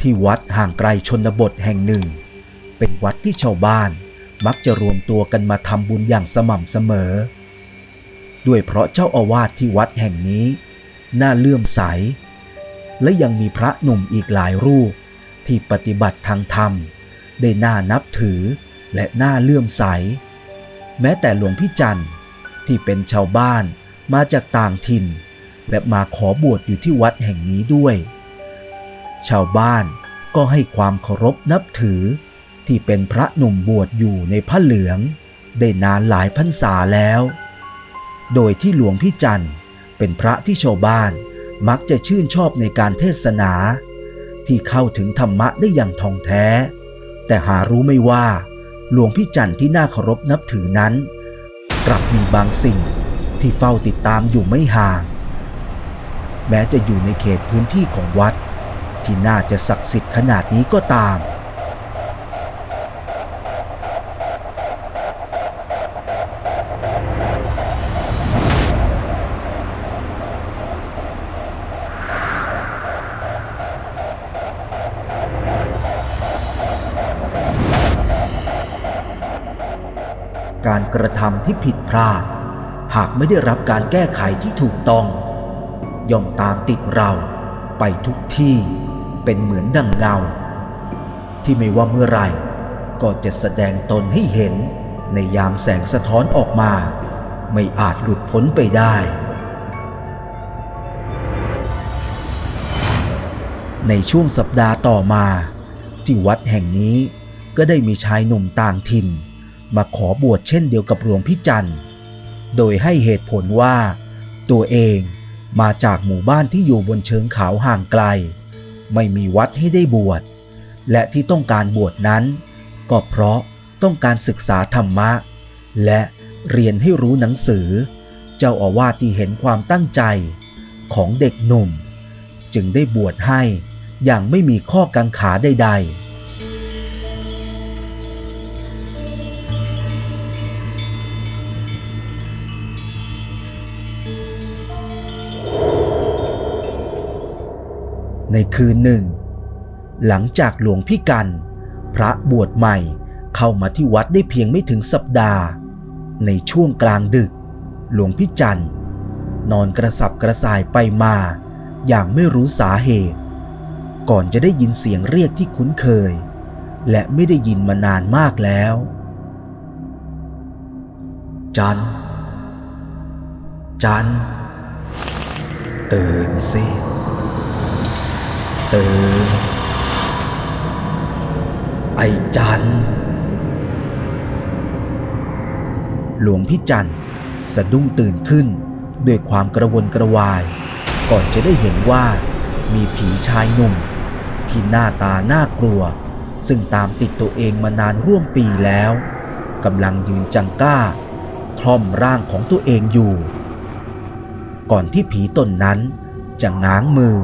ที่วัดห่างไกลชนบทแห่งหนึ่ง เป็นวัดที่ชาวบ้านมักจะรวมตัวกันมาทำบุญอย่างสม่ำเสมอ ด้วยเพราะเจ้าอาวาสที่วัดแห่งนี้ น่าเลื่อมใส และยังมีพระหนุ่มอีกหลายรูปที่ปฏิบัติทางธรรม ได้น่านับถือและน่าเลื่อมใส แม้แต่หลวงพี่จันทร์ที่เป็นชาวบ้านมาจากต่างถิ่น และมาขอบวชอยู่ที่วัดแห่งนี้ด้วย ชาวบ้านก็ให้ความเคารพนับถือ ที่เป็นพระหนุ่มบวชอยู่ในผ้าเหลือง ได้นานหลายพรรษาแล้ว โดยที่หลวงพี่จันทร์เป็นพระที่ชาวบ้านมักจะชื่นชอบในการเทศนา ที่เข้าถึงธรรมะได้อย่างท่องแท้ แต่หารู้ไม่ว่า หลวงพี่จันทร์ที่น่าเคารพนับถือนั้น กลับมีบางสิ่งที่เฝ้าติดตามอยู่ไม่ห่าง แม้จะอยู่ในเขตพื้นที่ของวัด ที่น่าจะศักดิ์สิทธิ์ขนาดนี้ก็ตาม การกระทำที่ผิดพลาด หากไม่ได้รับการแก้ไขที่ถูกต้อง ย่อมตามติดเราไปทุกที่ เป็นเหมือนดังเงาที่ไม่ว่าเมื่อไรก็จะแสดงตนให้เห็นในยามแสงสะท้อนออกมา ไม่อาจหลุดพ้นไปได้ ในช่วงสัปดาห์ต่อมา ที่วัดแห่งนี้ก็ได้มีชายหนุ่มต่างถิ่น มาขอบวชเช่นเดียวกับหลวงพี่จันทร์ โดยให้เหตุผลว่า ตัวเองมาจากหมู่บ้านที่อยู่บนเชิงเขาห่างไกล ไม่มีวัดให้ได้บวช และที่ต้องการบวชนั้น ก็เพราะต้องการศึกษาธรรมะ และเรียนให้รู้หนังสือ เจ้าอาวาสที่เห็นความตั้งใจของเด็กหนุ่ม จึงได้บวชให้อย่างไม่มีข้อกังขาใดๆ ในคืนหนึ่ง หลังจากหลวงพี่กัน พระบวชใหม่เข้ามาที่วัดได้เพียงไม่ถึงสัปดาห์ ในช่วงกลางดึก หลวงพี่จันทร์นอนกระสับกระส่ายไปมา อย่างไม่รู้สาเหตุ ก่อนจะได้ยินเสียงเรียกที่คุ้นเคย และไม่ได้ยินมานานมากแล้ว จัน จัน ตื่นสิ ตื่นไอจัน หลวงพี่จันสะดุ้งตื่นขึ้นด้วยความกระวนกระวาย ก่อนจะได้เห็นว่ามีผีชายหนุ่ม ที่หน้าตาน่ากลัว ซึ่งตามติดตัวเองมานานร่วมปีแล้วกำลังยืนจังกล้า คล่อมร่างของตัวเองอยู่ ก่อนที่ผีตนนั้นจะง้างมือ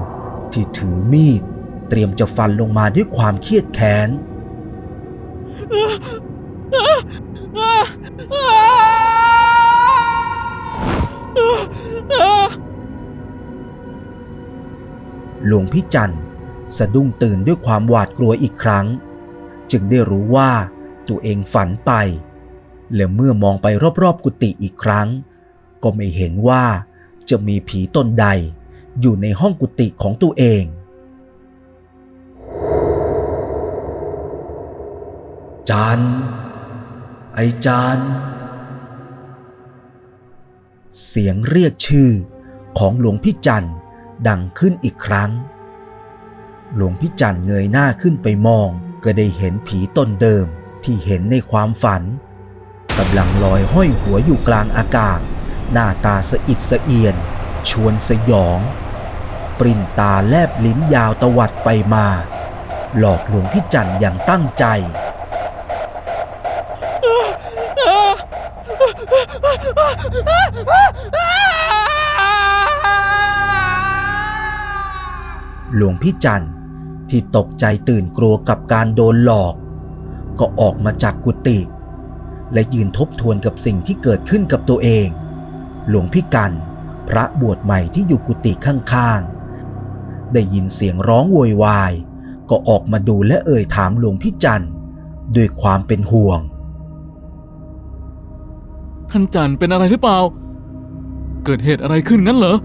ที่ถือมีด เตรียมจะฟันลงมาด้วยความเครียดแค้น หลวงพี่จันทร์สะดุ้งตื่นด้วยความหวาดกลัวอีกครั้ง จึงได้รู้ว่าตัวเองฝันไป และเมื่อมองไปรอบๆกุฏิอีกครั้ง ก็ไม่เห็นว่าจะมีผีตนใด อยู่ในห้องกุฏิของตัวเอง จาน ไอจาน เสียงเรียกชื่อของหลวงพี่จันดังขึ้นอีกครั้ง หลวงพี่จันเงยหน้าขึ้นไปมอง ก็ได้เห็นผีตนเดิมที่เห็นในความฝันกำลังลอยห้อยหัวอยู่กลางอากาศ หน้าตาสะอิดสะเอียน ชวนสยอง ปรินตาแลบลิ้นยาวตวัดไปมา หลอกหลวงพี่จันต์อย่างตั้งใจหลวงพี่จันต์ที่ตกใจตื่นกลัวกับการโดนหลอก ก็ออกมาจากกุฏิและยืนทบทวนกับสิ่งที่เกิดขึ้นกับตัวเอง หลวงพี่กัน พระบวชใหม่ที่อยู่กุฏิข้างๆ ได้ยินเสียงร้องโวยวาย ก็ออกมาดูและเอ่ยถามหลวงพี่จันทร์ด้วยความเป็นห่วง ท่านจันเป็นอะไรหรือเปล่า เกิดเหตุอะไรขึ้นงั้นเหรอ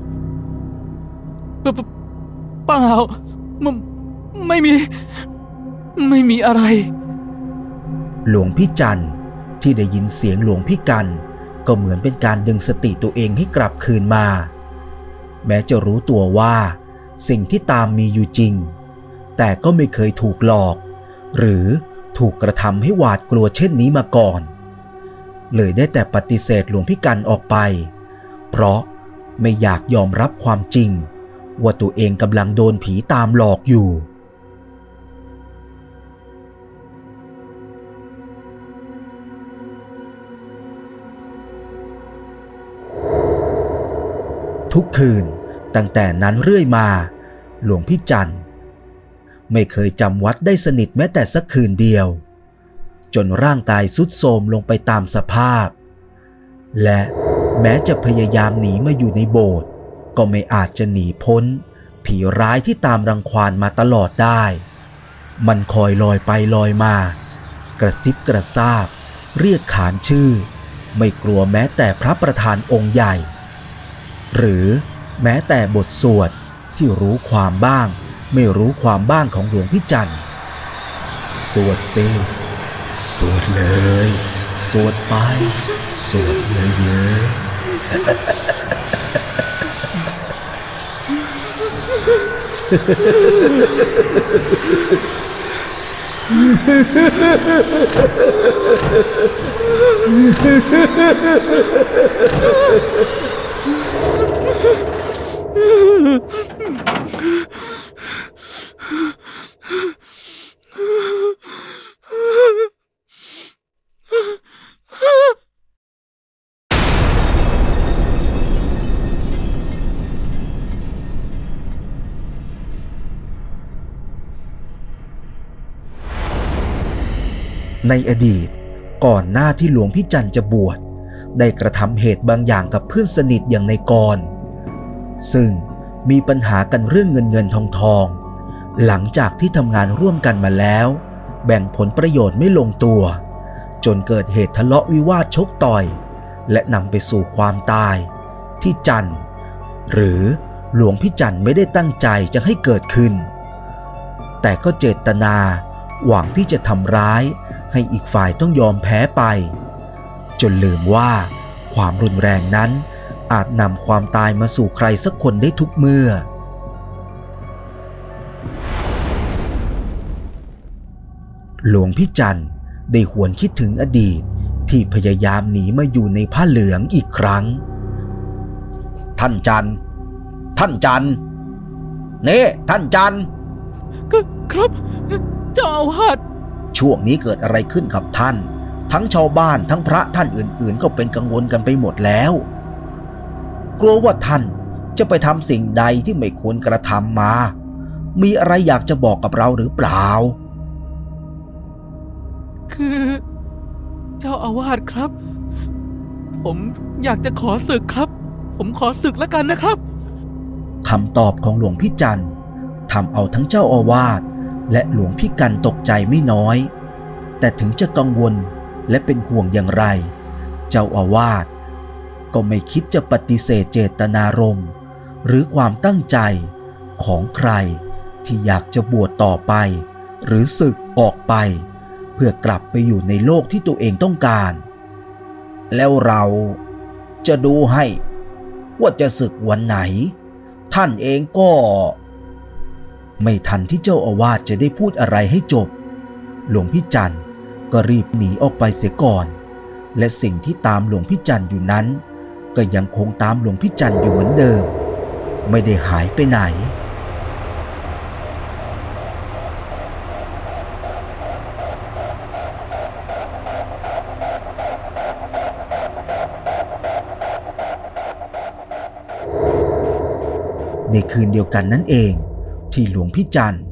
เปเปเปล่าไม่ไม่มี ไม่มีอะไร หลวงพี่จันทร์ที่ได้ยินเสียงหลวงพี่กัน ก็เหมือนเป็นการดึงสติตัวเองให้กลับคืนมา แม้จะรู้ตัวว่า สิ่งที่ตามมีอยู่จริง แต่ก็ไม่เคยถูกหลอก หรือถูกกระทำให้หวาดกลัวเช่นนี้มาก่อน เลยได้แต่ปฏิเสธหลวงพี่กันออกไป เพราะไม่อยากยอมรับความจริง ว่าตัวเองกำลังโดนผีตามหลอกอยู่ทุกคืน ตั้งแต่นั้นเรื่อยมา หลวงพี่จันทร์ไม่เคยจำวัดได้สนิทแม้แต่สักคืนเดียว จนร่างกายสุดโทรมลงไปตามสภาพ และแม้จะพยายามหนีมาอยู่ในโบสถ์ก็ไม่อาจจะหนีพ้น ผีร้ายที่ตามรังควานมาตลอดได้ มันคอยลอยไปลอยมา กระซิบกระซาบ เรียกขานชื่อ ไม่กลัวแม้แต่พระประธานองค์ใหญ่ หรือ แม้แต่บทสวดที่รู้ความบ้าง ไม่รู้ความบ้างของหลวงพี่จันทร์สวดเซสวดเลย สวดไป สวดเยอะๆ ในอดีตก่อนหน้าที่หลวงพี่จันทร์จะบวชได้กระทำเหตุบางอย่างกับเพื่อนสนิทอย่างในกร ซึ่งมีปัญหากันเรื่องเงินเงินทองทอง หลังจากที่ทำงานร่วมกันมาแล้ว แบ่งผลประโยชน์ไม่ลงตัว จนเกิดเหตุทะเลาะวิวาทชกต่อย และนำไปสู่ความตาย ที่จันหรือหลวงพี่จันต์ไม่ได้ตั้งใจจะให้เกิดขึ้น แต่ก็เจตนาหวังที่จะทำร้ายให้อีกฝ่ายต้องยอมแพ้ไป จนลืมว่าความรุนแรงนั้น อาจนำความตายมาสู่ใครสักคนได้ทุกเมื่อ หลวงพี่จันทร์ได้หวนคิดถึงอดีตที่พยายามหนีมาอยู่ในผ้าเหลืองอีกครั้ง ท่านจันทร์ท่านจันทร์นี่ท่านจันทร์ก็ครับ เจ้าอาวาสช่วงนี้เกิดอะไรขึ้นกับท่าน ทั้งชาวบ้านทั้งพระท่านอื่นๆ ก็เป็นกังวลกันไปหมดแล้ว กลัวว่าท่านจะไปทำสิ่งใดที่ไม่ควรกระทำมา มีอะไรอยากจะบอกกับเราหรือเปล่า คือ เจ้าอาวาสครับ ผมอยากจะขอศึกครับ ผมขอศึกแล้วกันนะครับคำตอบของหลวงพี่จันทร์ทำเอาทั้งเจ้าอาวาสและหลวงพี่กันตกใจไม่น้อย แต่ถึงจะกังวลและเป็นห่วงอย่างไร เจ้าอาวาส ก็ไม่คิดจะปฏิเสธเจตนารมณ์ หรือความตั้งใจของใครที่อยากจะบวชต่อไป หรือศึกออกไป เพื่อกลับไปอยู่ในโลกที่ตัวเองต้องการ แล้วเราจะดูให้ว่าจะศึกวันไหน ท่านเองก็ ไม่ทันที่เจ้าอาวาสจะได้พูดอะไรให้จบ หลวงพี่จันทร์ก็รีบหนีออกไปเสียก่อน และสิ่งที่ตามหลวงพี่จันทร์อยู่นั้น ก็ยังคงตามหลวงพี่จันทร์อยู่เหมือนเดิม ไม่ได้หายไปไหน ในคืนเดียวกันนั่นเอง ที่หลวงพี่จันทร์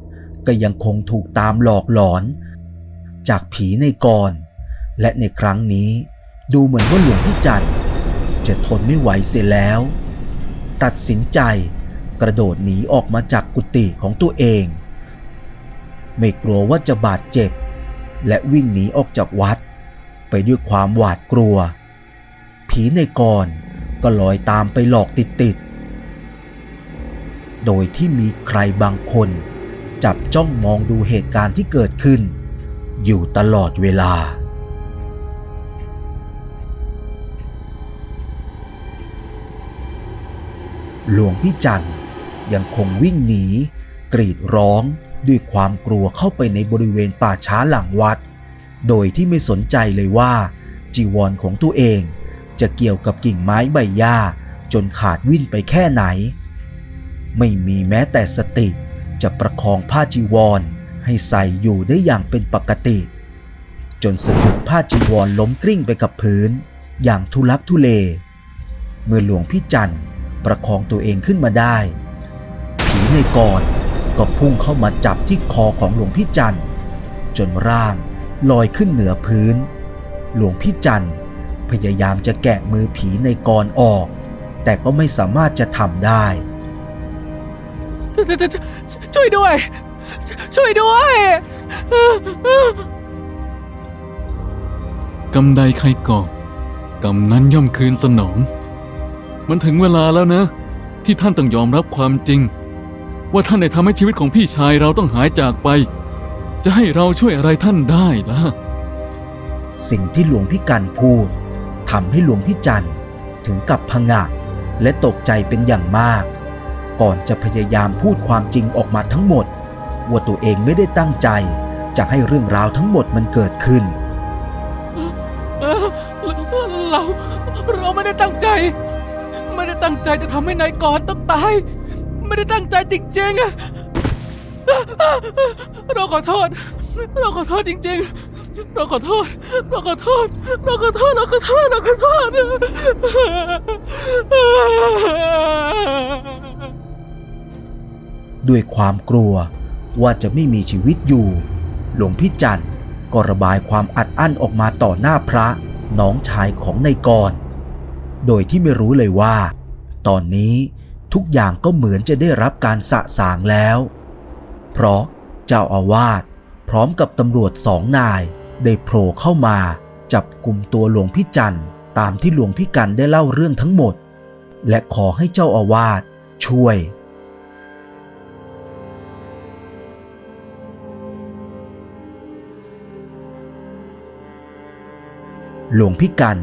ก็ยังคงถูกตามหลอกหลอน จากผีในกรและในครั้งนี้ดูเหมือนว่าหลวงพี่จันทร์ จะทนไม่ไหวเสียแล้ว ตัดสินใจกระโดดหนีออกมาจากกุฏิของตัวเอง ไม่กลัวว่าจะบาดเจ็บ และวิ่งหนีออกจากวัด ไปด้วยความหวาดกลัว ผีในกรก็ลอยตามไปหลอกติดๆ โดยที่มีใครบางคนจับจ้องมองดูเหตุการณ์ที่เกิดขึ้น อยู่ตลอดเวลา หลวงพี่จันยังคงวิ่งหนี กรีดร้องด้วยความกลัวเข้าไปในบริเวณป่าช้าหลังวัด โดยที่ไม่สนใจเลยว่า จีวรของตัวเอง จะเกี่ยวกับกิ่งไม้ใบหญ้าจนขาดวิ่นไปแค่ไหน ไม่มีแม้แต่สติจะประคองผ้าจีวรให้ใส่อยู่ได้อย่างเป็นปกติ จนสะดุดผ้าจีวรล้มกลิ้งไปกับพื้น อย่างทุลักทุเล เมื่อหลวงพี่จันทร์ ประคองตัวเองขึ้นมาได้ ผีในกรก็พุ่งเข้ามาจับที่คอของหลวงพี่จันทร์จนร่างลอยขึ้นเหนือพื้น หลวงพี่จันทร์พยายามจะแกะมือผีในกรออก แต่ก็ไม่สามารถจะทำได้ ช่วยด้วย ช่วยด้วยกำใดใครก่อกำนั้นย่อมคืนสนอง มันถึงเวลาแล้วนะ ที่ท่านต้องยอมรับความจริง ว่าท่านได้ทำให้ชีวิตของพี่ชายเราต้องหายจากไป จะให้เราช่วยอะไรท่านได้ล่ะ สิ่งที่หลวงพี่กันพูดทำให้หลวงพี่จันทร์ถึงกับพงะและตกใจเป็นอย่างมาก ก่อนจะพยายามพูดความจริงออกมาทั้งหมด ว่าตัวเองไม่ได้ตั้งใจ จะให้เรื่องราวทั้งหมดมันเกิดขึ้นเอ่อเรา เราไม่ได้ตั้งใจ ไม่ได้ตั้งใจจะทำให้นายกรต้องตาย ไม่ได้ตั้งใจจริงๆอะเราขอโทษ เราขอโทษจริง ๆ เราขอโทษ เราขอโทษ เราขอโทษ เราขอโทษ เราขอโทษ ด้วยความกลัวว่าจะไม่มีชีวิตอยู่ หลวงพี่จันทร์ก็ระบายความอัดอั้นออกมาต่อหน้าพระน้องชายของนายกร โดยที่ไม่รู้เลยว่า ตอนนี้ทุกอย่างก็เหมือนจะได้รับการสะสางแล้ว เพราะเจ้าอาวาสพร้อมกับตำรวจสองนาย ได้โผล่เข้ามา จับกลุ่มตัวหลวงพี่จันทร์ตามที่หลวงพี่กันได้เล่าเรื่องทั้งหมด และขอให้เจ้าอาวาสช่วย หลวงพี่กัน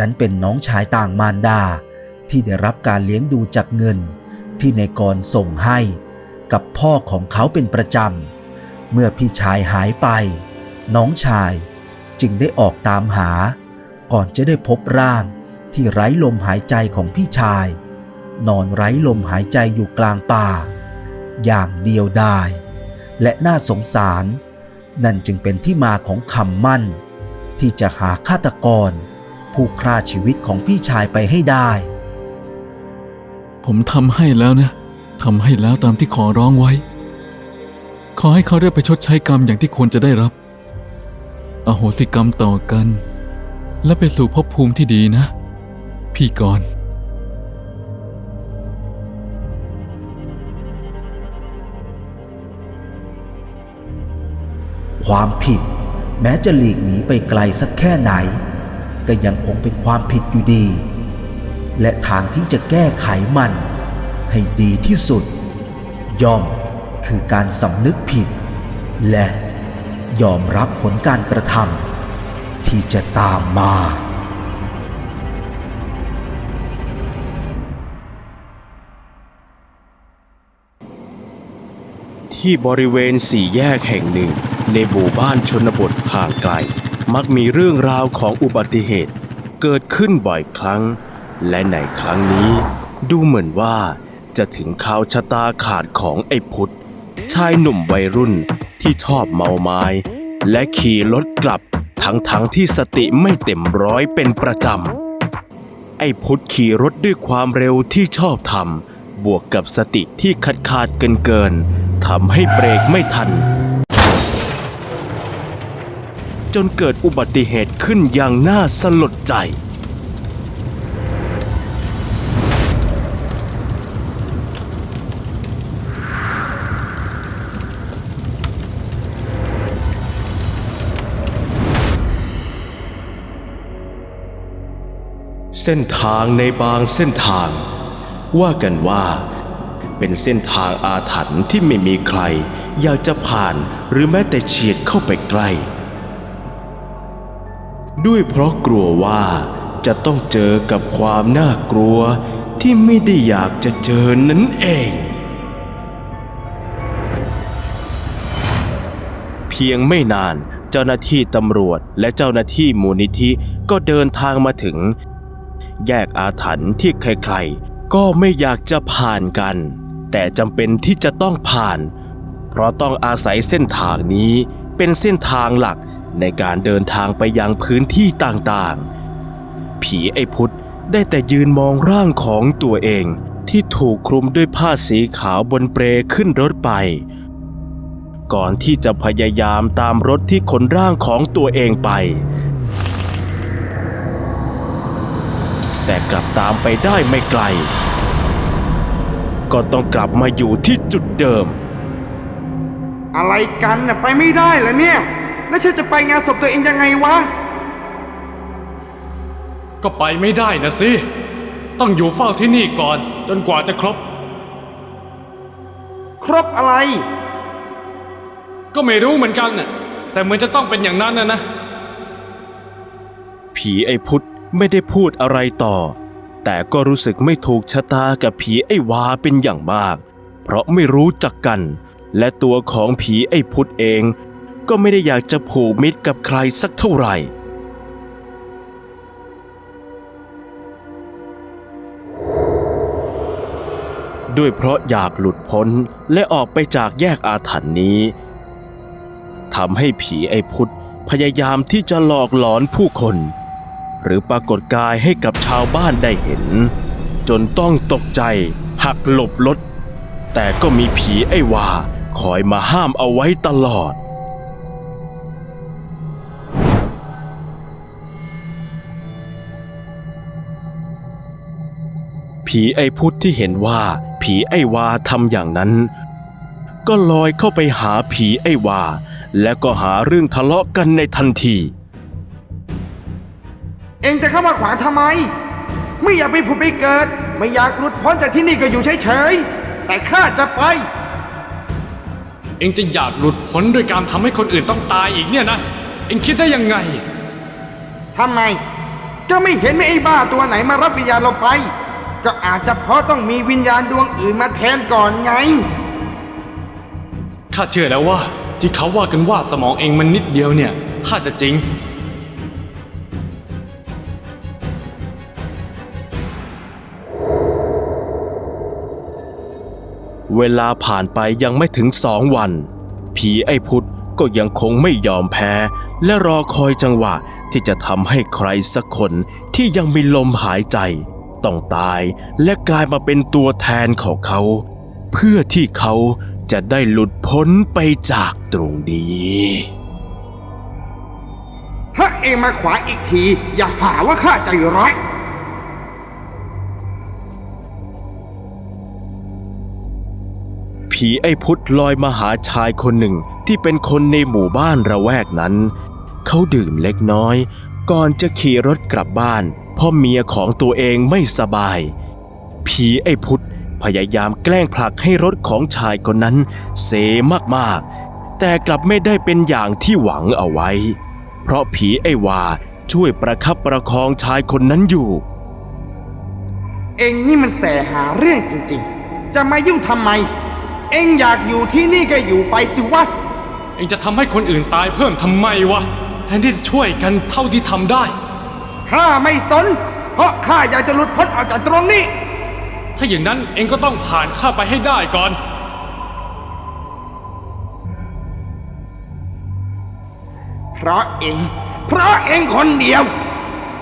นั้นเป็นน้องชายต่างมารดา ที่ได้รับการเลี้ยงดูจากเงิน ที่ในกรส่งให้กับพ่อของเขาเป็นประจำ เมื่อพี่ชายหายไป น้องชายจึงได้ออกตามหา ก่อนจะได้พบร่างที่ไร้ลมหายใจของพี่ชาย นอนไร้ลมหายใจอยู่กลางป่า อย่างเดียวดายและน่าสงสาร นั่นจึงเป็นที่มาของคำมั่น ที่จะหาฆาตกร ผู้ฆ่าชีวิตของพี่ชายไปให้ได้ ผมทำให้แล้วนะทำให้แล้วตามที่ขอร้องไว้ ขอให้เขาได้ไปชดใช้กรรมอย่างที่ควรจะได้รับ อโหสิกรรมต่อกัน และไปสู่ภพภูมิที่ดีนะ พี่กรณ์ความผิด แม้จะหลีกหนีไปไกลสักแค่ไหน ก็ยังคงเป็นความผิดอยู่ดี และทางที่จะแก้ไขมัน ให้ดีที่สุด ย่อมคือการสำนึกผิด และยอมรับผลการกระทำที่จะตามมาที่บริเวณสี่แยกแห่งหนึ่งในหมู่บ้านชนบทห่างไกล มักมีเรื่องราวของอุบัติเหตุเกิดขึ้นบ่อยครั้ง และในครั้งนี้ ดูเหมือนว่า จะถึงข่าวชะตาขาดของไอ้พุทธชายหนุ่มวัยรุ่นที่ชอบเมาไม้ และขี่รถกลับทั้งๆทที่สติไม่เต็มร้อยเป็นประจำ ไอ้พุทธขี่รถด้วยความเร็วที่ชอบทำบวกกับสติที่ขาดขาดเกินเกินๆทำให้เบรกไม่ทัน จนเกิดอุบัติเหตุขึ้นอย่างน่าสลดใจ เส้นทางในบางเส้นทาง ว่ากันว่าเป็นเส้นทางอาถรรพ์ที่ไม่มีใคร อยากจะผ่านหรือแม้แต่เฉียดเข้าไปใกล้ ด้วยเพราะกลัวว่าจะต้องเจอกับความน่ากลัวที่ไม่ได้อยากจะเจอนั่นเอง เพียงไม่นานเจ้าหน้าที่ตำรวจและเจ้าหน้าที่มูลนิธิก็เดินทางมาถึง แยกอาถรรพ์ที่ใครๆ ก็ไม่อยากจะผ่านกัน แต่จำเป็นที่จะต้องผ่าน เพราะต้องอาศัยเส้นทางนี้เป็นเส้นทางหลัก ในการเดินทางไปยังพื้นที่ต่างๆ ผีไอ้พุทธได้แต่ยืนมองร่างของตัวเองที่ถูกคลุมด้วยผ้าสีขาวบนเปลขึ้นรถไป ก่อนที่จะพยายามตามรถที่ขนร่างของตัวเองไป แต่กลับตามไปได้ไม่ไกล ก็ต้องกลับมาอยู่ที่จุดเดิม อะไรกันน่ะไปไม่ได้เหรอเนี่ย แล้วฉันจะไปงานศพตัวเองยังไงวะ ก็ไปไม่ได้นะสิ ต้องอยู่เฝ้าที่นี่ก่อน จนกว่าจะครบ ครบอะไร ก็ไม่รู้เหมือนกันน่ะ แต่เหมือนจะต้องเป็นอย่างนั้นนะนะ ผีไอ้พุทธไม่ได้พูดอะไรต่อ แต่ก็รู้สึกไม่ถูกชะตากับผีไอ้วาเป็นอย่างมาก เพราะไม่รู้จักกัน และตัวของผีไอ้พุทธเอง ก็ไม่ได้อยากจะผูกมิตรกับใครสักเท่าไหร่ ด้วยเพราะอยากหลุดพ้นและออกไปจากแยกอาถรรพ์นี้ทำให้ผีไอ้พุทธพยายามที่จะหลอกหลอนผู้คน หรือปรากฏกายให้กับชาวบ้านได้เห็น จนต้องตกใจ หักหลบรถแต่ก็มีผีไอ้วาคอยมาห้ามเอาไว้ตลอด ผีไอ้พุทธที่เห็นว่า ผีไอ้วาทำอย่างนั้น ก็ลอยเข้าไปหาผีไอ้วา และก็หาเรื่องทะเลาะกันในทันที เองจะเข้ามาขวางทำไม ไม่อยากไปผุดไปเกิด ไม่อยากหลุดพ้นจากที่นี่ก็อยู่เฉยๆ แต่ข้าจะไป เองจะอยากหลุดพ้นด้วยการทำให้คนอื่นต้องตายอีกเนี่ยนะ เองคิดได้ยังไง ทำไม ก็ไม่เห็นมีไอ้บ้าตัวไหนมารับวิญญาณเราไป ก็อาจจะเพราะต้องมีวิญญาณดวงอื่นมาแทนก่อนไง ข้าเชื่อแล้วว่า ที่เขาว่ากันว่าสมองเองมันนิดเดียวเนี่ยข้าจะจริง เวลาผ่านไปยังไม่ถึงสองวัน ผีไอ้พุทธก็ยังคงไม่ยอมแพ้ และรอคอยจังหวะที่จะทำให้ใครสักคนที่ยังมีลมหายใจ ต้องตายและกลายมาเป็นตัวแทนของเขา เพื่อที่เขาจะได้หลุดพ้นไปจากตรงนี้ ถ้าเองมาขวางอีกที อย่าหาว่าข้าใจร้ายผีไอ้พุทธลอยมาหาชายคนหนึ่งที่เป็นคนในหมู่บ้านระแวกนั้น เขาดื่มเล็กน้อย ก่อนจะขี่รถกลับบ้าน เพราะเมียของตัวเองไม่สบาย ผีไอ้พุทธพยายามแกล้งผลักให้รถของชายคนนั้นเสมากๆ แต่กลับไม่ได้เป็นอย่างที่หวังเอาไว้ เพราะผีไอ้วาช่วยประคับประคองชายคนนั้นอยู่ เองนี่มันแสหาเรื่องจริงๆ จะมายุ่งทำไม เองอยากอยู่ที่นี่ก็อยู่ไปสิวะ เองจะทำให้คนอื่นตายเพิ่มทำไมวะแทนที่จะช่วยกันเท่าที่ทำได้ ข้าไม่สน เพราะข้าอยากจะหลุดพ้นออกจากตรงนี้ ถ้าอย่างนั้นเองก็ต้องผ่านข้าไปให้ได้ก่อน เพราะเอง เพราะเองคนเดียว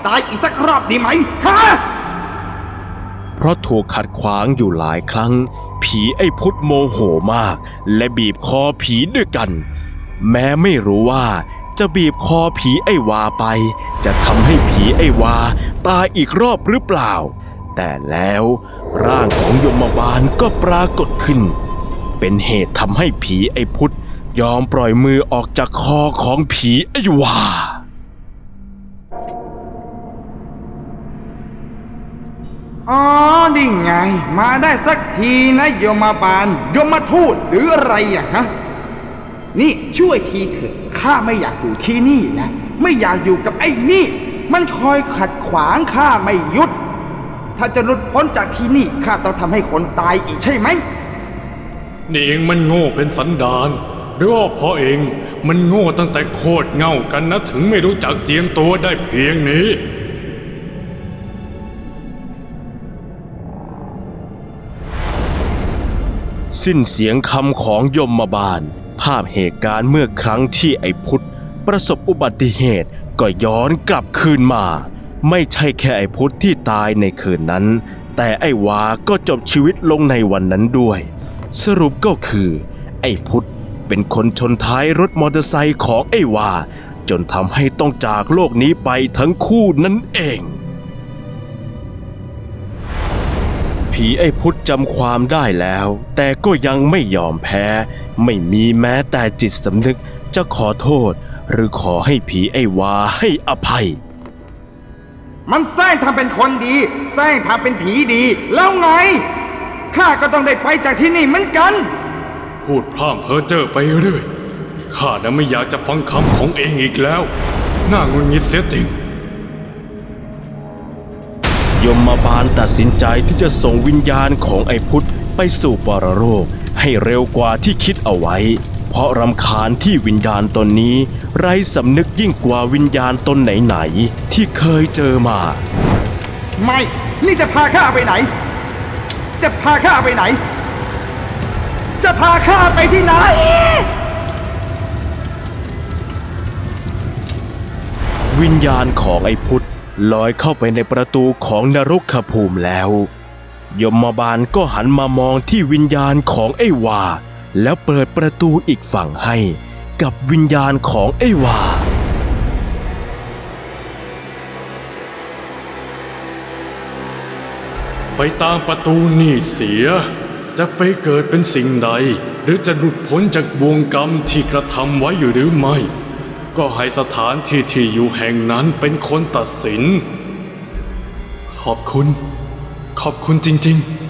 ตายอีกสักรอบดีไหมฮะเพราะถูกขัดขวางอยู่หลายครั้ง ผีไอ้พุทธโมโหมาก และบีบคอผีด้วยกัน แม้ไม่รู้ว่า จะบีบคอผีไอวาไป จะทำให้ผีไอวาตายอีกรอบหรือเปล่า แต่แล้วร่างของยมบาลก็ปรากฏขึ้น เป็นเหตุทำให้ผีไอพุทธยอมปล่อยมือออกจากคอของผีไอวาอ๋อนี่ไง มาได้สักทีนะโยมบาลโยมทูตหรืออะไรอะฮะ นี่ช่วยทีเถอะข้าไม่อยากอยู่ที่นี่นะไม่อยากอยู่กับไอ้นี่ มันคอยขัดขวางข้าไม่หยุด ถ้าจะหลุดพ้นจากที่นี่ข้าต้องทำให้คนตายอีกใช่ไหมนี่เองมันโง่เป็นสันดานหรือว่าเพราะเองมันโง่ตั้งแต่โคตรเง่ากันนะถึงไม่รู้จักเจียมตัวได้เพียงนี้สิ้นเสียงคำของยมบาล ภาพเหตุการณ์เมื่อครั้งที่ไอ้พุทธประสบอุบัติเหตุก็ย้อนกลับคืนมา ไม่ใช่แค่ไอ้พุทธที่ตายในคืนนั้น แต่ไอ้วาก็จบชีวิตลงในวันนั้นด้วย สรุปก็คือ ไอ้พุทธเป็นคนชนท้ายรถมอเตอร์ไซค์ของไอ้วา จนทำให้ต้องจากโลกนี้ไปทั้งคู่นั่นเอง ผีไอ้พุทธจำความได้แล้ว แต่ก็ยังไม่ยอมแพ้ ไม่มีแม้แต่จิตสำนึกจะขอโทษ หรือขอให้ผีไอ้วาให้อภัย มันแสร้งทำเป็นคนดีแสร้งทำเป็นผีดี แล้วไงข้าก็ต้องได้ไปจากที่นี่เหมือนกัน พูดพร่ำเพ้อเจ้อไปเรื่อยข้าน่ะไม่อยากจะฟังคำของเองอีกแล้ว น่างุนงิดเสียจริง ยมมาบาลตัดสินใจที่จะส่งวิญญาณของไอ้พุทธไปสู่ปรโลกให้เร็วกว่าที่คิดเอาไว้ เพราะรำคาญที่วิญญาณตนนี้ ไร้สำนึกยิ่งกว่าวิญญาณตนไหนๆที่เคยเจอมา ไม่ นี่จะพาข้าไปไหน จะพาข้าไปไหน จะพาข้าไปที่ไหน วิญญาณของไอ้พุทธ ลอยเข้าไปในประตูของนรกขภูมิแล้ว ยมบาลก็หันมามองที่วิญญาณของไอ้วา แล้วเปิดประตูอีกฝั่งให้ กับวิญญาณของไอ้วาไปตามประตูนี่เสีย จะไปเกิดเป็นสิ่งใด หรือจะหลุดพ้นจากบ่วงกรรมที่กระทำไว้อยู่หรือไม่ ก็ให้สถานที่ที่อยู่แห่งนั้นเป็นคนตัดสิน ขอบคุณ ขอบคุณจริง ๆ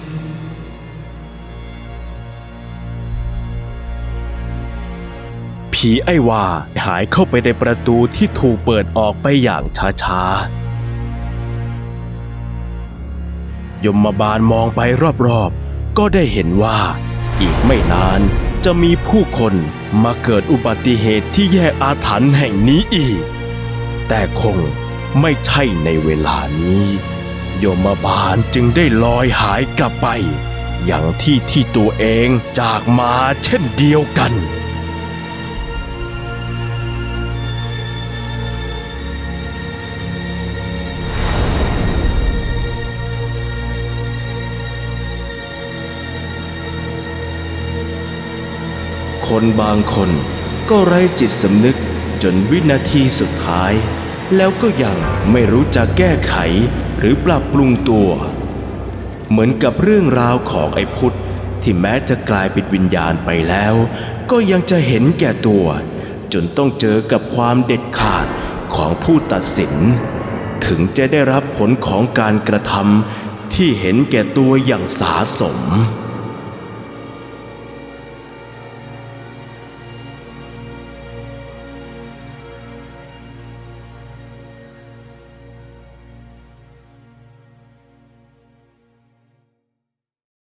ผีไอวาหายเข้าไปในประตูที่ถูกเปิดออกไปอย่างช้าๆ ยมบาลมองไปรอบๆ ก็ได้เห็นว่าอีกไม่นาน จะมีผู้คนมาเกิดอุบัติเหตุที่แยกอาถรรพ์แห่งนี้อีก แต่คงไม่ใช่ในเวลานี้ โยมบาลจึงได้ลอยหายกลับไป อย่างที่ที่ตัวเองจากมาเช่นเดียวกัน คนบางคนก็ไร้จิตสำนึกจนวินาทีสุดท้าย แล้วก็ยังไม่รู้จะแก้ไขหรือปรับปรุงตัว เหมือนกับเรื่องราวของไอ้พุทธที่แม้จะกลายเป็นวิญญาณไปแล้ว ก็ยังจะเห็นแก่ตัว จนต้องเจอกับความเด็ดขาดของผู้ตัดสิน ถึงจะได้รับผลของการกระทำที่เห็นแก่ตัวอย่างสาสม